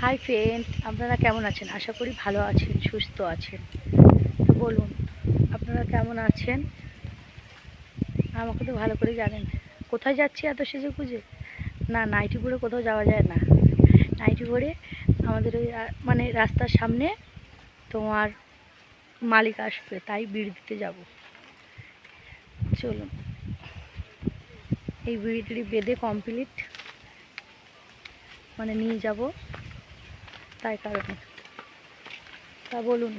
Hi friend আপনারা কেমন আছেন? আশা করি ভালো আছেন, সুস্থ আছেন। তো বলুন, আপনারা কেমন আছেন? আমাকে তো ভালো করে জানেন। কোথায় যাচ্ছি এত সেজে খুঁজে না, নাইটি পরে কোথাও যাওয়া যায় না। নাইটি পরে আমাদের ওই মানে রাস্তার সামনে তোমার মালিক আসবে, তাই বিড়ি দিতে যাব। চলুন। এই বিড়িটি বেঁধে কমপ্লিট মানে নিয়ে যাব। তাই কারণে। তা বলুন,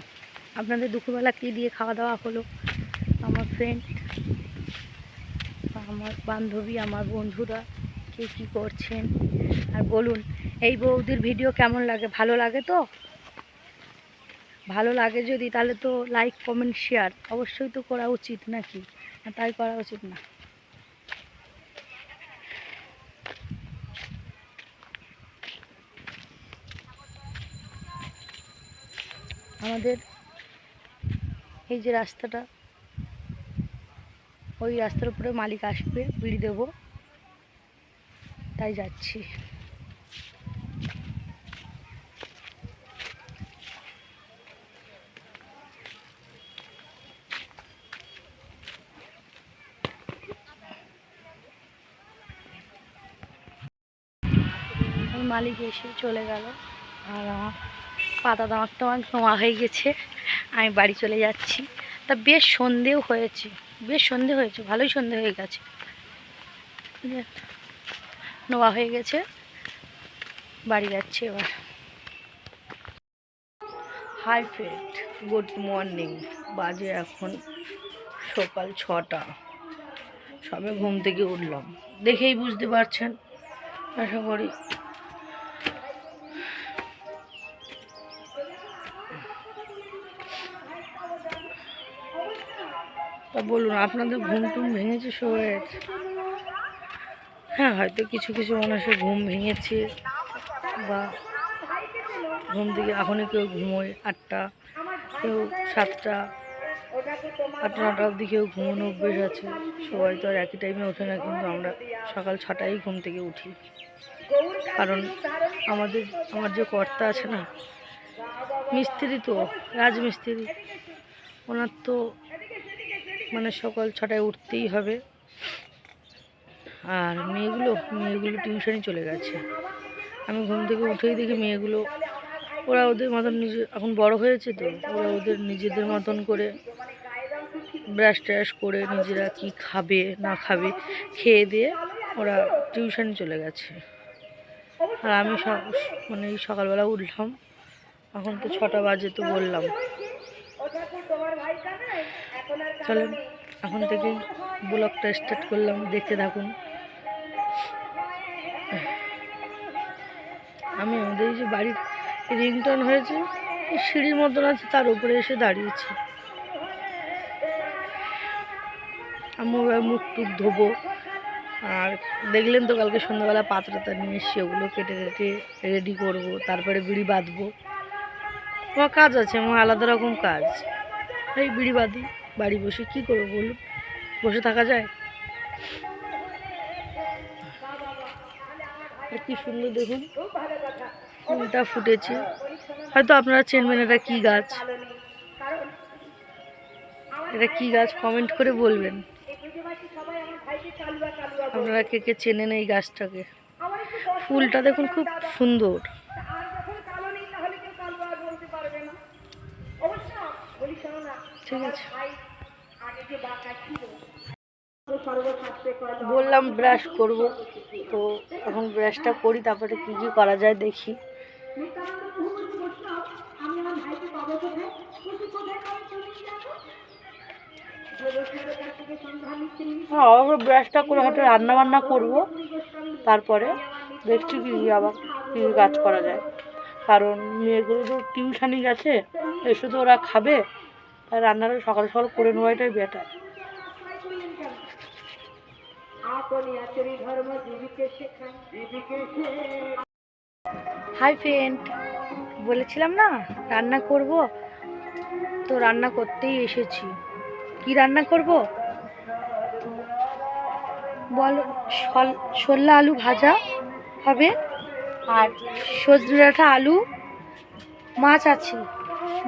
আপনাদের দুপুরবেলা কী দিয়ে খাওয়া দাওয়া হলো? আমার ফ্রেন্ড আমার বান্ধবী, আমার বন্ধুরা কে কী করছেন? আর বলুন, এই বৌদির ভিডিও কেমন লাগে? ভালো লাগে তো? ভালো লাগে যদি, তাহলে তো লাইক কমেন্ট শেয়ার অবশ্যই তো করা উচিত নাকি? তাই করা উচিত না। আমাদের এই যে রাস্তাটা, ওই রাস্তার উপরে মালিক আসবে, বিড়ি দেবো। তাই যাচ্ছি। মালিক এসে চলে গেল, আর পাতা দামাক টামাক নোয়া হয়ে গেছে। আমি বাড়ি চলে যাচ্ছি। তা বেশ সন্ধেও হয়েছে। বেশ সন্ধে হয়েছে, ভালোই সন্ধে হয়ে গেছে। নোয়া হয়ে গেছে। বাড়ি যাচ্ছি এবার। Hi friend, good morning. বাজে এখন সকাল ছটা। সবে ঘুম থেকে উঠলাম। দেখেই বুঝতে পারছেন, আশা করি তা বলুন, আপনাদের ঘুম টুম ভেঙেছে সবাইয়ের হ্যাঁ হয়তো কিছু কিছু মানুষের ঘুম ভেঙেছে বা ঘুম থেকে এখনই কেউ ঘুমোয় আটটা, কেউ সাতটা, আটটা, নটা অবধি কেউ ঘুমোনো অভ্যেস আছে। সবাই তো আর একই টাইমে ওঠে না, কিন্তু আমরা সকাল ছটায় ঘুম থেকে উঠি। কারণ আমাদের, আমার যে কর্তা আছে না, মিস্ত্রি তো, রাজমিস্ত্রি, ওনার তো মানে সকাল ছটায় উঠতেই হবে। আর মেয়েগুলো মেয়েগুলো টিউশনে চলে গেছে। আমি ঘুম থেকে উঠেই দেখি মেয়েগুলো, ওরা ওদের মতন নিজে, এখন বড় হয়েছে তো, ওরা ওদের নিজেদের মতন করে ব্রাশ ট্রাশ করে নিজেরা কি খাবে, না খাবে, খেয়ে দিয়ে ওরা টিউশনে চলে গেছে। আর আমি মানে সকালবেলা উঠলাম, এখন তো ছটা বাজে তো বললাম। চলেন, এখন থেকেই ব্লগটা স্টার্ট করলাম, দেখতে থাকুন। আমি আমাদের যে বাড়ির রিংটন হয়েছে সিঁড়ির মতন আছে, তার উপরে এসে দাঁড়িয়েছি। আমি এবার মুখ টুক ধোবো। আর দেখলেন তো কালকে সন্ধ্যাবেলা পাত্রটা নিয়ে এসছি, ওগুলো কেটে কেটে রেডি করব, তারপরে বিড়ি বাঁধবো। আমার কাজ আছে, আমার আলাদা রকম কাজ। এই বিড়ি বাঁধি। বাড়ি বসে কি করব বলুন? বসে থাকা যায়? কি সুন্দর দেখুন, ফুলটা ফুটেছে। হয়তো আপনারা চেনবেন এটা কি গাছ? এটা কি গাছ কমেন্ট করে বলবেন। আপনারা কে কে চেনেন এই গাছটাকে? ফুলটা দেখুন খুব সুন্দর। ঠিক আছে। বললাম ব্রাশ করব। তো এখন ব্রাশটা করি, তারপরে কি কি করা যায় দেখি। হ্যাঁ অবশ্য ব্রাশটা করে হয়তো রান্না বান্না করব। তারপরে দেখছি কি আবার কী কাজ করা যায়। কারণ মেয়েগুলো তো টিউশানি গেছে, এসে তো ওরা খাবে। তাই রান্নাটা সকাল সকাল করে নেওয়াটাই বেটার হাই ফ্রেন্ড বলেছিলাম না, রান্না করব? তো রান্না করতেই এসেছি। কি রান্না করব? বল শোল্লা আলু ভাজা হবে আর সজনে ডাঁটা আলু মাছ আছে।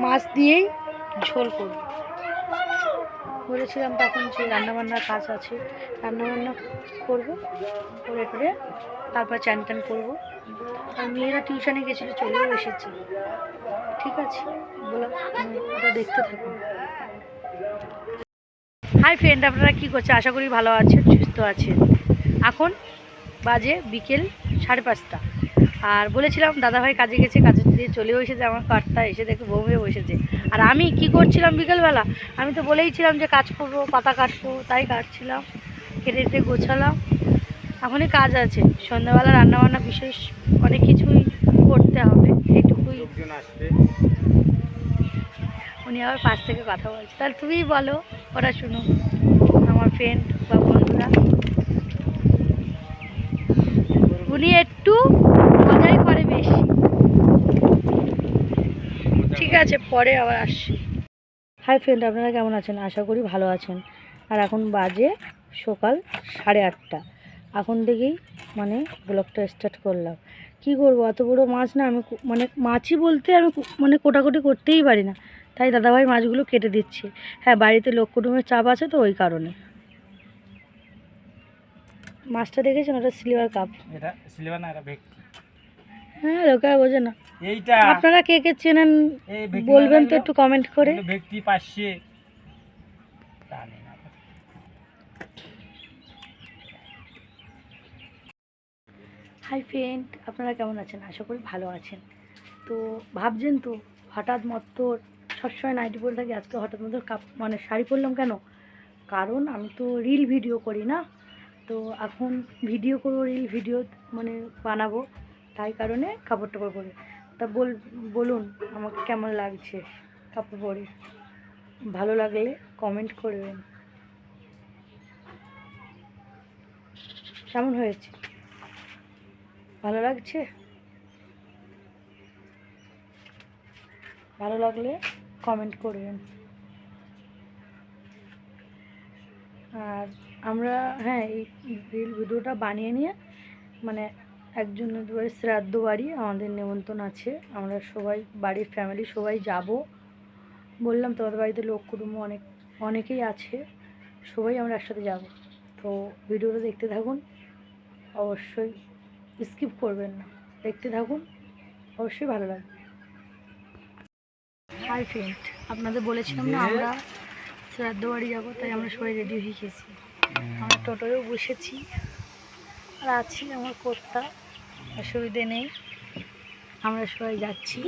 মাছ দিয়েই ঝোল করব। বলেছিলাম তখন যে রান্নাবান্নার কাজ আছে, রান্নাবান্না করব, করে করে তারপর চান টান করব। আর মেয়েরা টিউশনে গেছিল, চলেও এসেছে। ঠিক আছে বললাম ওটা দেখতে থাকুন হাই ফ্রেন্ড আপনারা কী করছে আশা করি ভালো আছেন, সুস্থ আছেন। এখন বাজে বিকেল সাড়ে পাঁচটা। আর বলেছিলাম দাদাভাই কাজে গেছে কাজে দিয়ে চলেও এসেছে আমার কাঠটা এসে দেখে হয়ে বসেছে। আর আমি কি করছিলাম বিকেলবেলা? আমি তো বলেইছিলাম যে কাজ করব পাতা কাটবো তাই কাটছিলাম কেটে কেটে গোছালাম। এখনই কাজ আছে সন্ধ্যাবেলা রান্নাবান্না বিশেষ অনেক কিছুই করতে হবে আসবে। উনি আবার পাশ থেকে কথা বলছে। তাহলে তুমিই বলো ওরা শুনো আমার ফ্রেন্ড বা বন্ধুরা। উনি একটু বেশি ঠিক আছে পরে আবার আসছি। হাই ফ্রেন্ড আপনারা কেমন আছেন? আশা করি ভালো আছেন। আর এখন বাজে সকাল সাড়ে আটটা। এখন থেকেই মানে ব্লগটা স্টার্ট করলাম। কি করব? অত বড় মাছ না আমি মানে মাছই বলতে আমি মানে কোটাকুটি করতেই পারি না। তাই দাদাভাই মাছগুলো কেটে দিচ্ছে। হ্যাঁ বাড়িতে লোক কুটুমের চাপ আছে তো ওই কারণে। মাছটা দেখেছেন? ওটা সিলভার কাপ এটা সিলেবাস না এটা ভেটকি। হ্যাঁ লোকে বোঝে না। এইটা। আপনারা কে কে চেনেন বলবেন তো একটু কমেন্ট করে। ভেটকি পাশে হাই ফ্রেন্ড আপনারা কেমন আছেন? আশা করি ভালো আছেন। তো ভাবছেন তো হঠাৎ মতো সবসময় নাইটি পরে থাকি আজকে হঠাৎ মতো কাপ মানে শাড়ি পরলাম কেন? কারণ আমি তো রিল ভিডিও করি না। তো এখন ভিডিও করব রিল ভিডিও মানে বানাবো। তাই কারণে কাপড় টাপড় পরে। তা বল, বলুন আমাকে কেমন লাগছে কাপড় পরে? ভালো লাগলে কমেন্ট করবেন। কেমন হয়েছে? ভালো লাগছে? ভালো লাগলে কমেন্ট করবেন। আর আমরা হ্যাঁ এই রিল ভিডিওটা বানিয়ে নিয়ে মানে একজনের বাড়ি শ্রাদ্ধ বাড়ি আমাদের নেমন্তন্ন আছে। আমরা সবাই বাড়ির ফ্যামিলি সবাই যাব। বললাম তোমাদের বাড়িতে লোক কুটুম্ব অনেক অনেকেই আছে। সবাই আমরা একসাথে যাব। তো ভিডিওটা দেখতে থাকুন। অবশ্যই স্কিপ করবেন না। দেখতে থাকুন। অবশ্যই ভালো লাগবে। হাই ফ্রেন্ড আপনাদের বলেছিলাম না আমরা শ্রাদ্ধ বাড়ি যাব তাই আমরা সবাই রেডি হয়ে গেছি। আমরা টোটোয়ও বসেছি। আর আছি আমার কর্তা। অসুবিধে নেই। আমরা সবাই যাচ্ছি।